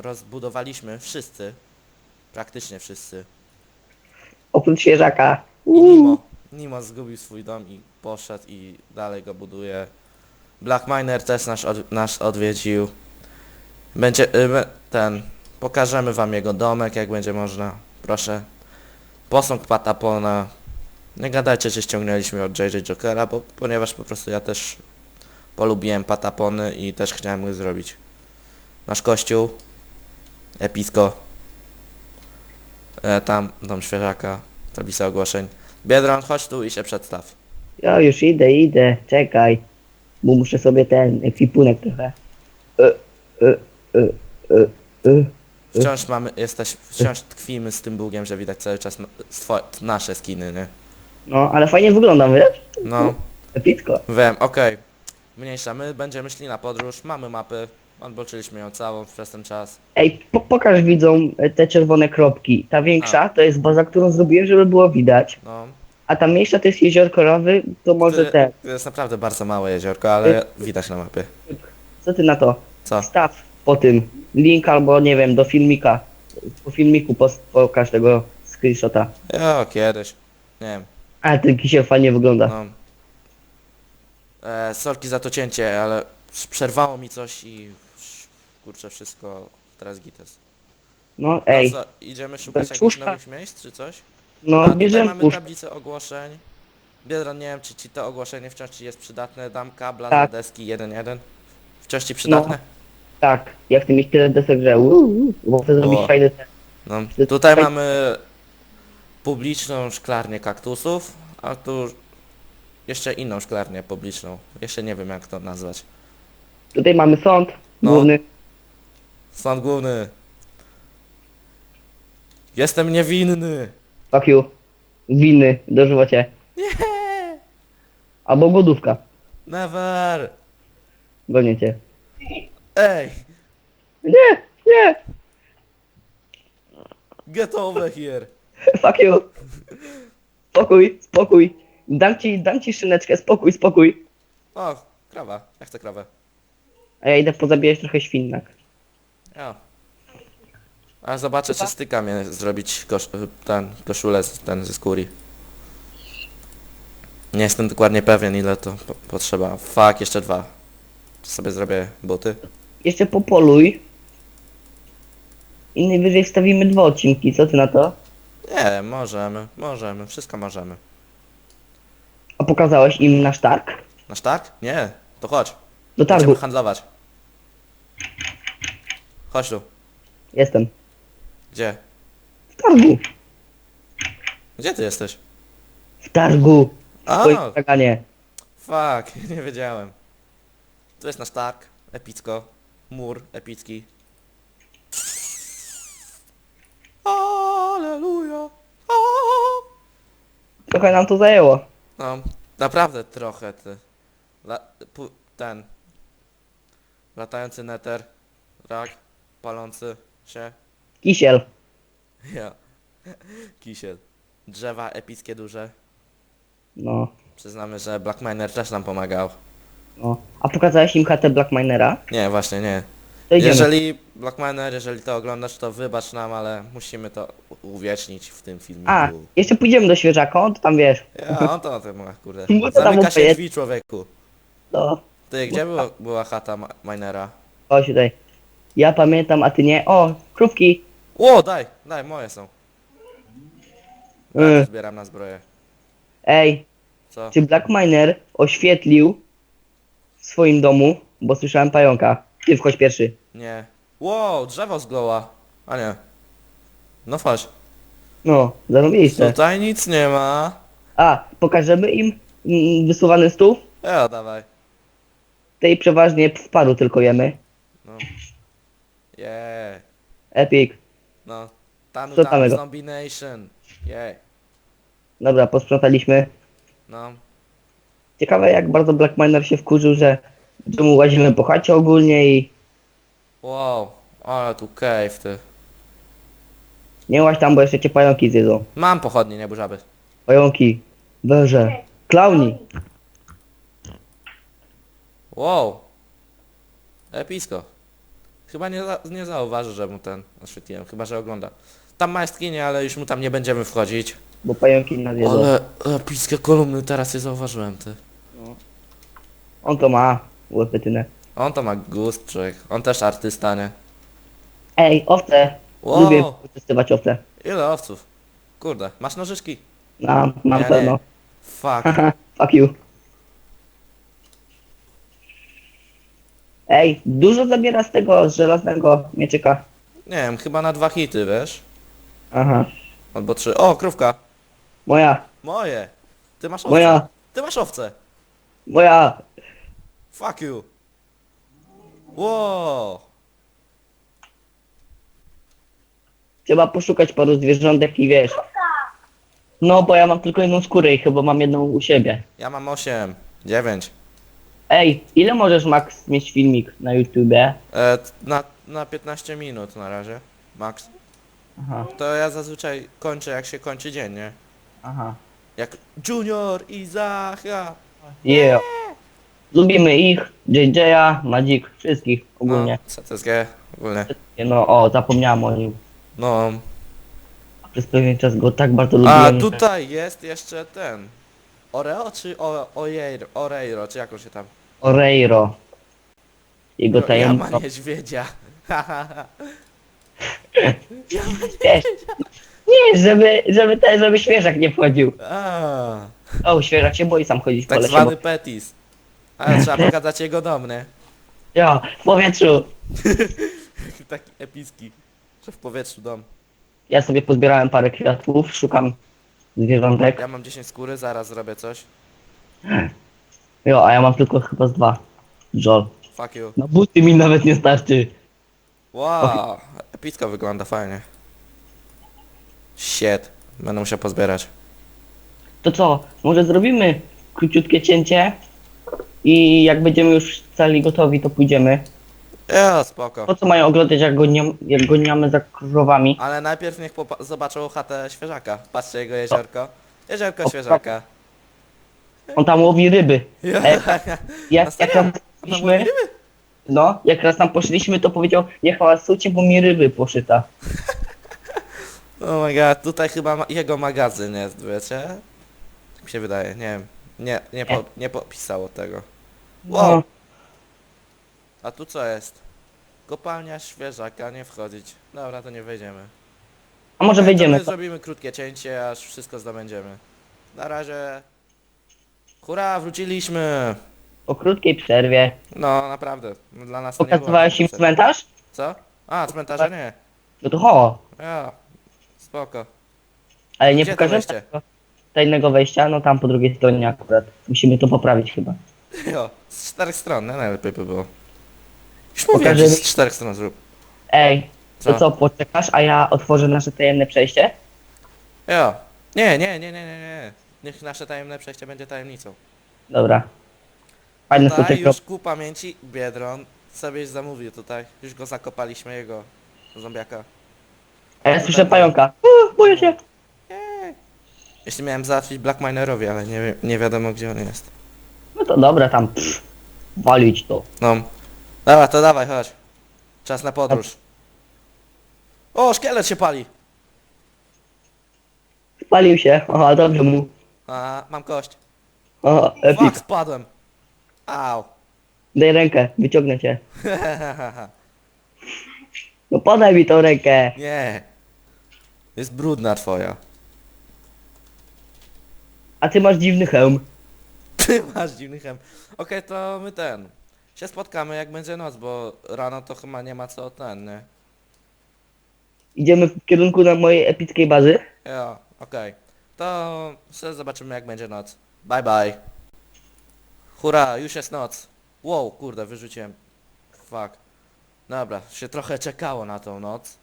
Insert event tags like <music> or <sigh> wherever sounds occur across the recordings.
rozbudowaliśmy wszyscy. Praktycznie wszyscy. Oprócz świeżaka. I Nimo. Nimo zgubił swój dom i poszedł i dalej go buduje. Black Miner też nas, od, nas odwiedził. Będzie y, ten. Pokażemy wam jego domek, jak będzie można. Proszę. Posąg Patapona. Nie gadajcie, że ściągnęliśmy od JJ Jokera, bo, ponieważ po prostu ja też polubiłem Patapony i też chciałem go zrobić. Nasz kościół. Episko. E, tam, dom świeżaka. Tablica ogłoszeń. Biedron, chodź tu i się przedstaw. Ja już idę, idę, czekaj. Bo muszę sobie ten ekwipunek trochę. E, e, e, e, e. Wciąż mamy, jesteś, wciąż tkwimy z tym Bugiem, że widać cały czas nasze skiny, nie? No, ale fajnie wyglądam, wiesz? No, Epicko. wiem, okej. Mniejsza, my będziemy szli na podróż, mamy mapy, odboczyliśmy ją całą przez ten czas. Ej, po pokaż widzom e, te czerwone kropki. Ta większa to jest baza, którą zrobiłem, żeby było widać. No, A ta mniejsza to jest jeziorko rowy, to może to, te. to jest naprawdę bardzo małe jeziorko, ale widać na mapie. Co ty na to? Co? Staw po tym link albo nie wiem, do filmika. Po filmiku pos- pokaż tego screenshota. Jo, kiedyś. Nie wiem, Ale ten kisiel fajnie wygląda. no. E, sorki za to cięcie, ale przerwało mi coś i kurczę wszystko, teraz gites. No ej, No co, idziemy szukać jakichś nowych miejsc, czy coś? no tutaj bierzemy mamy tablicę ogłoszeń. Biedron, nie wiem czy ci to ogłoszenie wciąż ci jest przydatne. Dam kabla Tak. dla deski 1.1. Wciąż ci przydatne? Tak, jak chcę mieć tyle desek, że uuu, bo chcę zrobić O. fajny ten. No. Tutaj mamy publiczną szklarnię kaktusów, a tu jeszcze inną szklarnię publiczną. Jeszcze nie wiem jak to nazwać. Tutaj mamy sąd No. główny. Sąd główny. Jestem niewinny. Fuck you. Winny, dożywocie. Nie. Albo głodówka. Never. Gonię cię. Ej. Nie, nie. Get over here. <laughs> Fuck you. Spokój, spokój. Dam ci, dam ci szyneczkę, spokój, spokój. O, krawa. Ja chcę krawę. A ja idę pozabijać trochę świnnak. Ja. A zobaczę, czy styka mnie zrobić kosz, ten, koszulę z- ten ze skóry. Nie jestem dokładnie pewien, ile to po, potrzeba. Fuck, jeszcze dwa. Sobie zrobię buty. Jeszcze popoluj. I najwyżej wstawimy dwa odcinki, co ty na to? Nie, możemy, możemy, wszystko możemy. A pokazałeś im nasz targ? Nasz targ? Nie, to chodź. Do targu. Będziemy handlować. Chodź tu. Jestem. Gdzie? W targu. Gdzie ty jesteś? W targu. A, Twoim straganie. fuck, <laughs> nie wiedziałem. Tu jest nasz targ, epicko. Mur epicki. Aleluja. Trochę nam to zajęło. No, naprawdę trochę ty. La, pu, ten. Latający neter. Rak. Palący się. Kisiel. Ja. Kisiel. Drzewa epickie duże. No. Przyznamy, że Black Miner też nam pomagał. no. A pokazałeś im chatę Black Minera? Nie, właśnie nie. To idziemy. Jeżeli Black Miner, jeżeli to oglądasz, to wybacz nam, ale musimy to u- uwiecznić w tym filmiku. A, jeszcze pójdziemy do świeżaka, on to tam wiesz. Ja, on to, to ma, kurde. <laughs> Bo to tam Zamyka się opowiedz. drzwi człowieku. No. Ty, gdzie była, była chata ma Minera? Chodź tutaj. Ja pamiętam, a ty nie. O, krówki. O, daj, daj, moje są. Y. zbieram na zbroję. Ej, Co? czy Black Miner oświetlił w swoim domu? Bo słyszałem pająka. Ty wchodź pierwszy. Nie. Wow, drzewo zgloła. A nie. No chodź. No, zarobiliście. Tutaj nic nie ma. A, pokażemy im mm, wysuwany stół? Ja, dawaj. Tej przeważnie w paru tylko jemy. No. Yeah. Epic. No. Tanu Co tam tamego? Zombie Nation. Yeah. Dobra, posprzątaliśmy. No. Ciekawe jak bardzo Black Miner się wkurzył, że że mu łazimy po chacie ogólnie i Wow. Ale tu cave ty. nie łaź tam, bo jeszcze cię pająki zjedzą. Mam pochodnie, nie burzaby. Pająki, węże, klauni. Wow. Epicko. Chyba nie, za, nie zauważy, że mu ten oświetliłem, chyba że ogląda. Tam ma jaskinię, ale już mu tam nie będziemy wchodzić. Bo pająki nas jedzą. Ale epickie kolumny teraz je zauważyłem, ty. On to ma. Łepetynę. On to ma gust, człowiek. On też artysta, nie? Ej, owce. Wow, Lubię testować owce. ile owców? Kurde, masz nożyczki? Mam, mam Ja pewno. nie. Fuck. Haha, <laughs> fuck you. Ej, dużo zabiera z tego żelaznego mieczyka. Nie wiem, chyba na dwa hity, wiesz? Aha. Albo trzy. O, krówka. Moja, Moje. Ty masz owce. moja, Ty masz owce. moja. Fuck you. Wow. Trzeba poszukać paru zwierzątek i wiesz. No, bo ja mam tylko jedną skórę i chyba mam jedną u siebie. Ja mam 8, 9. Ej, ile możesz Max mieć filmik na YouTubie? E, t- na, na 15 minut na razie. Max. Aha, To ja zazwyczaj kończę jak się kończy dzień, nie? aha. Jak Junior i Zacha. Yeah. Lubimy ich, JJ'a, Madzik, wszystkich ogólnie. No, CTSG ogólnie. No, o, zapomniałem o nim. No. Przez pewien czas go tak bardzo A lubiłem. że- tutaj jest jeszcze ten. Oreo czy o, Ojeiro, Oreiro, czy jak on się tam... Oreiro. Jego ja tajemnica. ma niedźwiedzia. Wiesz, <laughs> Nie, żeby, żeby ten, żeby świeżak nie wchodził. A, O, świeżak się boi sam chodzić po tak lesie. zwany Petis. Ale trzeba pokazać jego dom, nie? Bo... Jo, w powietrzu. <laughs> Taki epicki. Że w powietrzu dom. Ja sobie pozbierałem parę kwiatków, szukam zwierzątek. Ja mam 10 skóry, zaraz zrobię coś. <laughs> Jo, a ja mam tylko chyba z dwa. Jol. Fuck you. No buty mi nawet nie starczy. Wow, epicko wygląda, fajnie. Shit, będę musiał pozbierać. To co, może zrobimy króciutkie cięcie i jak będziemy już cali gotowi, to pójdziemy. Ja, spoko. Po co mają oglądać, jak, goniam, jak goniamy za krowami? Ale najpierw niech popa- zobaczą chatę świeżaka. Patrzcie jego jeziorko. Jeziorko świeżaka. On tam łowi ryby. Ja. Ej, Jak, No, poszliśmy, no, jak raz tam poszliśmy, to powiedział, nie hałasujcie, bo mi ryby poszyta. <laughs> Oh my god, tutaj chyba ma- jego magazyn jest, wiecie? Tak mi się wydaje, nie wiem. Nie, nie, po- nie popisało tego. Wow, No, a tu co jest? Kopalnia świeżaka, nie wchodzić. Dobra, to nie wejdziemy. a może To wejdziemy. my zrobimy krótkie cięcie, aż wszystko zdobędziemy. Na razie. Hurra, wróciliśmy! Po krótkiej przerwie. No, naprawdę. no, Dla nas to nie było Pokazywałeś im cmentarz? Co? A, cmentarza nie. No to ho. Ja, spoko. Ale nie Gdzie to pokażemy wejście? tego tajnego wejścia, no tam po drugiej stronie akurat. Musimy to poprawić chyba. <laughs> Jo, z czterech stron, no, najlepiej by było. Już mówiłem, Pokażę- z czterech stron zrób. Ej, to Co? co, poczekasz, a ja otworzę nasze tajemne przejście? Jo. Nie, nie, nie, nie, nie, nie. Niech nasze tajemne przejście będzie tajemnicą. Dobra. Fajne Tutaj tutaj już ku pamięci Biedron sobie zamówił tutaj. Już go zakopaliśmy, jego zombiaka. A ja słyszę pająka. Uh, boję się. Jeśli miałem załatwić Black Minerowi, ale nie, wi- nie wiadomo gdzie on jest. No to dobra, tam. Pff, walić to. No. Dobra, to dawaj, chodź. Czas na podróż. O, szkielet się pali! Spalił się. O, dobrze mu. A, mam kość. O, Fuck, epic. spadłem. Au. Daj rękę, wyciągnę cię. <laughs> No podaj mi tą rękę. nie. Jest brudna twoja. A ty masz dziwny hełm. Ty <laughs> masz dziwny chem. Okej, to my ten. Się spotkamy jak będzie noc, bo rano to chyba nie ma co ten, nie? Idziemy w kierunku na mojej epickiej bazy. Ja, okej. To zobaczymy jak będzie noc. Bye bye. Hurra, już jest noc. Wow, kurde, wyrzuciłem. Fuck. Dobra, się trochę czekało na tą noc.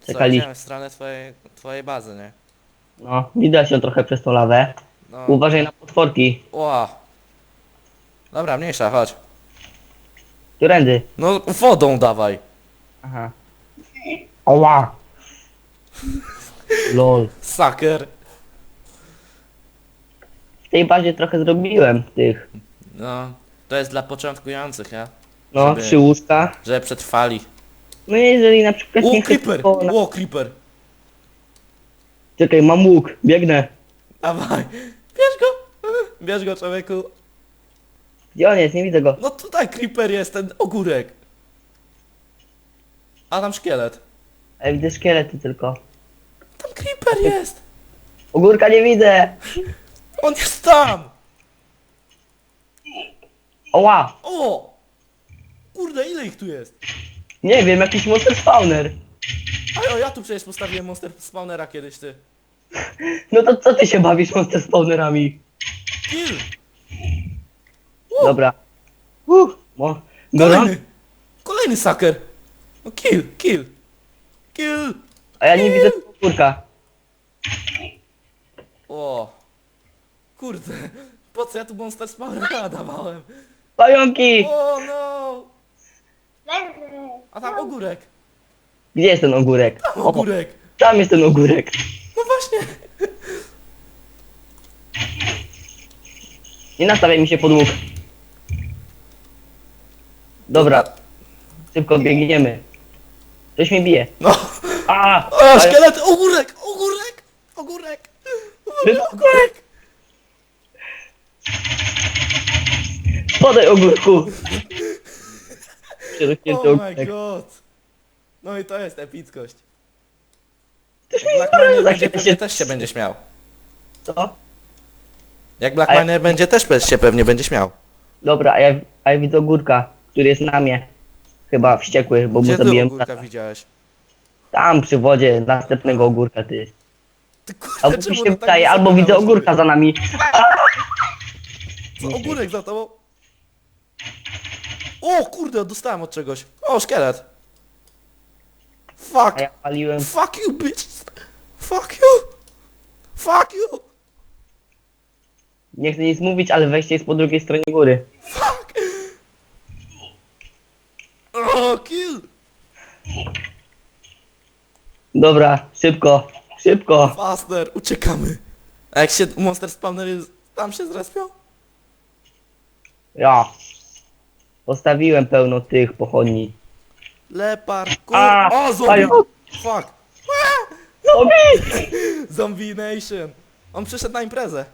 Co, Czekaliśmy. idziemy w stronę twojej, twojej bazy, nie? No, widać ją trochę przez tą lawę. No. Uważaj na potworki. Ła. Dobra, mniejsza, chodź. Którędy? No, wodą dawaj. Aha. Oła. Lol. Sucker. W tej bazie trochę zrobiłem tych. No, to jest dla początkujących, ja? No, Żeby- trzy łóżka. Żeby przetrwali. No jeżeli na przykład O, nie chcesz... creeper! to na- O, creeper! Czekaj, mam łuk, biegnę. Dawaj! Bierz go! Bierz go, człowieku! Gdzie on jest? Nie widzę go. No tutaj creeper jest, ten ogórek! A tam szkielet. Ale widzę szkielety tylko. Tam creeper jest! Ogórka nie widzę! On jest tam! Oła! O! Kurde, ile ich tu jest? Nie wiem, jakiś monster spawner. A ja tu przecież postawiłem monster spawnera kiedyś, ty. No to co ty się bawisz monster spawnerami? Kill! Dobra. Uff, mo... Kolejny! Kolejny sucker! No kill, kill! Kill! A ja nie widzę ogórka. O! Kurde, po co ja tu monster spawnera dawałem? Pająki! O no! A tam ogórek! Gdzie jest ten ogórek? Tam O, ogórek! tam jest ten ogórek. No właśnie! Nie nastawiaj mi się pod łuk. Dobra, szybko biegniemy. Coś mnie bije. No! A! O, szkielet! Ogórek! Ogórek! Ogórek! Ogórek! Podaj ogórku! Przerośnięty Oh my ogórek. god! No i to jest epickość. Black Miner będzie, pewnie się- też się będzie śmiał. Co? Jak Black A ja- Miner będzie, też pe- się pewnie będzie śmiał. Dobra, a ja, a ja widzę ogórka, który jest na mnie. Chyba wściekły, bo mu Gdzie ty zabiłem ogórka widziałeś? Tam przy wodzie następnego ogórka ty. Ty kurde, Albo mi czemu się to tak wydaje, wysoko albo widzę dało ogórka za nami. Co, ogórek za tobą? O kurde, dostałem od czegoś. O, szkielet. Fuck. A ja paliłem. Fuck you, bitch. Fuck you. Fuck you. Nie chcę nic mówić, ale wejście jest po drugiej stronie góry. Fuck. O, kill. Dobra, szybko, szybko. Faster, uciekamy. A jak się monster spawner jest, tam się zrespią? Ja. Postawiłem pełno tych pochodni. Lepar, kur... A, O, zombie. pająk. Fuck. Zombie! <laughs> Zombie Nation. On przyszedł na imprezę.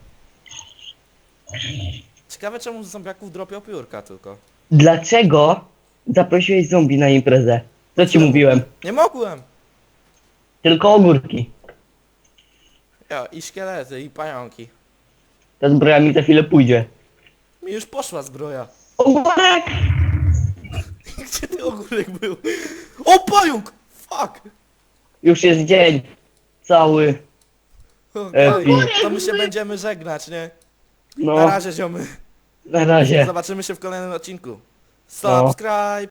Ciekawe czemu z zombiaków dropią piórka tylko. Dlaczego zaprosiłeś zombie na imprezę? Co ci mówiłem? Nie mogłem. Tylko ogórki. Ja, i szkielety, i pająki. Ta zbroja mi za chwilę pójdzie. Mi już poszła zbroja. Ogórek! <laughs> Gdzie ty ogórek był? O, pająk! Fuck! Już jest dzień. Cały. Okej, Epi. To my się będziemy żegnać, nie? Na No, razie, ziomy. na razie. Zobaczymy się w kolejnym odcinku. Subscribe!